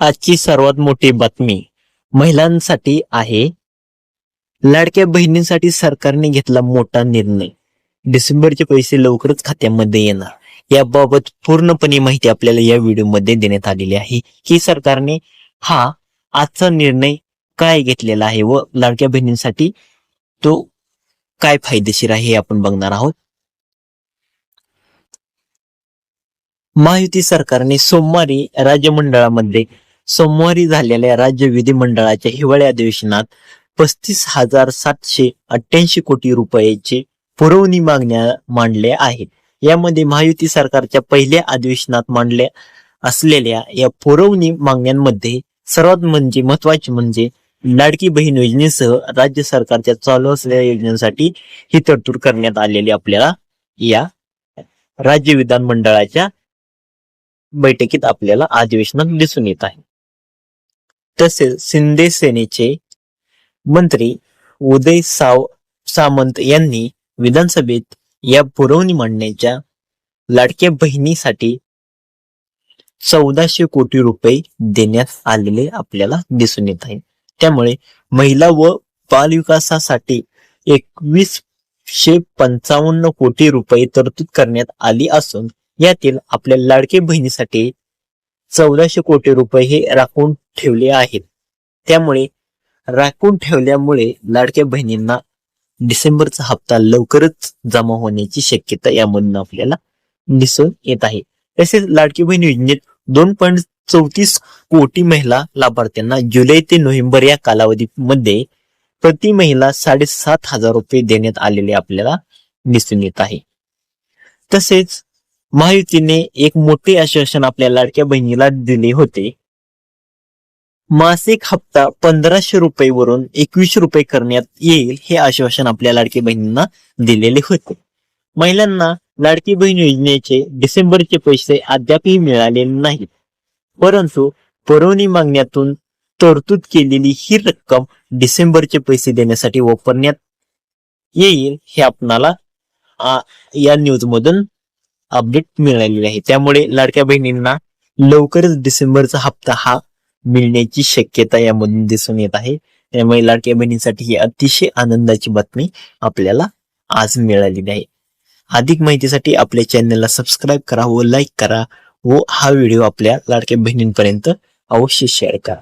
आजची सर्वात मोठी बातमी महिलांसाठी आहे. लाडक्या बहिणींसाठी सरकारने घेतला मोठा निर्णय. डिसेंबरचे पैसे लवकरच खात्यामध्ये येणार. याबाबत पूर्णपणे माहिती आपल्याला या व्हिडिओमध्ये देण्यात आलेली आहे. की सरकारने हा आजचा निर्णय काय घेतलेला आहे व लाडक्या बहिणींसाठी तो काय फायदेशीर आहे हे आपण बघणार आहोत. महायुती सरकारने सोमवारी राज्यमंडळामध्ये सोमवारी झालेल्या राज्य विधिमंडळाच्या हिवाळी अधिवेशनात पस्तीस हजार सातशे अठ्ठ्याऐंशी कोटी रुपयाचे पुरवणी मागण्या मांडल्या आहेत. यामध्ये महायुती सरकारच्या पहिल्या अधिवेशनात मांडल्या असलेल्या या पुरवणी मागण्यांमध्ये सर्वात म्हणजे महत्त्वाचे म्हणजे लाडकी बहीण योजनेसह राज्य सरकारच्या चालू असलेल्या योजनांसाठी ही तरतूद करण्यात आलेली आपल्याला या राज्य विधान मंडळाच्या बैठकीत आपल्याला अधिवेशनात दिसून येत आहे. तसेच शिंदे सेनेचे मंत्री उदय साव सामंत यांनी विधानसभेत या पुरवणी मांडण्याच्या लाडक्या बहिणीसाठी चौदाशे कोटी रुपये देण्यात आलेले आपल्याला दिसून येत आहे. त्यामुळे महिला व बालविकासासाठी एकवीसशे पंचावन्न कोटी रुपये तरतूद करण्यात आली असून यातील आपल्या लाडके बहिणीसाठी चौदाशे कोटी रुपये हे राखून ठेवले आहेत. त्यामुळे राखून ठेवल्यामुळे लाडक्या बहिणींना डिसेंबरचा हप्ता लवकरच जमा होण्याची शक्यता यामधून आपल्याला दिसून येत आहे. तसेच लाडकी बहीण योजनेत दोन पॉईंट चौतीस कोटी महिला लाभार्थ्यांना जुलै ते नोव्हेंबर या कालावधीमध्ये प्रति महिला साडेसात हजार रुपये देण्यात आलेले आपल्याला दिसून येत आहे. तसेच महायुतीने एक मोठे आश्वासन आपल्या लाडक्या बहिणीला दिले होते. मासिक हप्ता पंधराशे रुपये वरून एकवीसशे रुपये करण्यात येईल हे आश्वासन आपल्या लाडकी बहिणींना दिलेले होते. महिलांना लाडकी बहीण योजनेचे डिसेंबरचे पैसे अद्यापही मिळालेले नाहीत. परंतु पुरवणी मागण्यातून तरतूद केलेली ही रक्कम डिसेंबरचे पैसे देण्यासाठी वापरण्यात येईल हे आपणाला या न्यूज मधून अपडेट मिळालेली आहे. त्यामुळे लाडक्या बहिणींना लवकरच डिसेंबरचा हप्ता हा मिळण्याची शक्यता यामधून दिसून येत आहे. त्यामुळे लाडक्या बहिणींसाठी ही अतिशय आनंदाची बातमी आपल्याला आज मिळालेली आहे. अधिक माहितीसाठी आपल्या चॅनलला सबस्क्राईब करा व लाईक करा व हा व्हिडिओ आपल्या लाडक्या बहिणींपर्यंत अवश्य शेअर करा.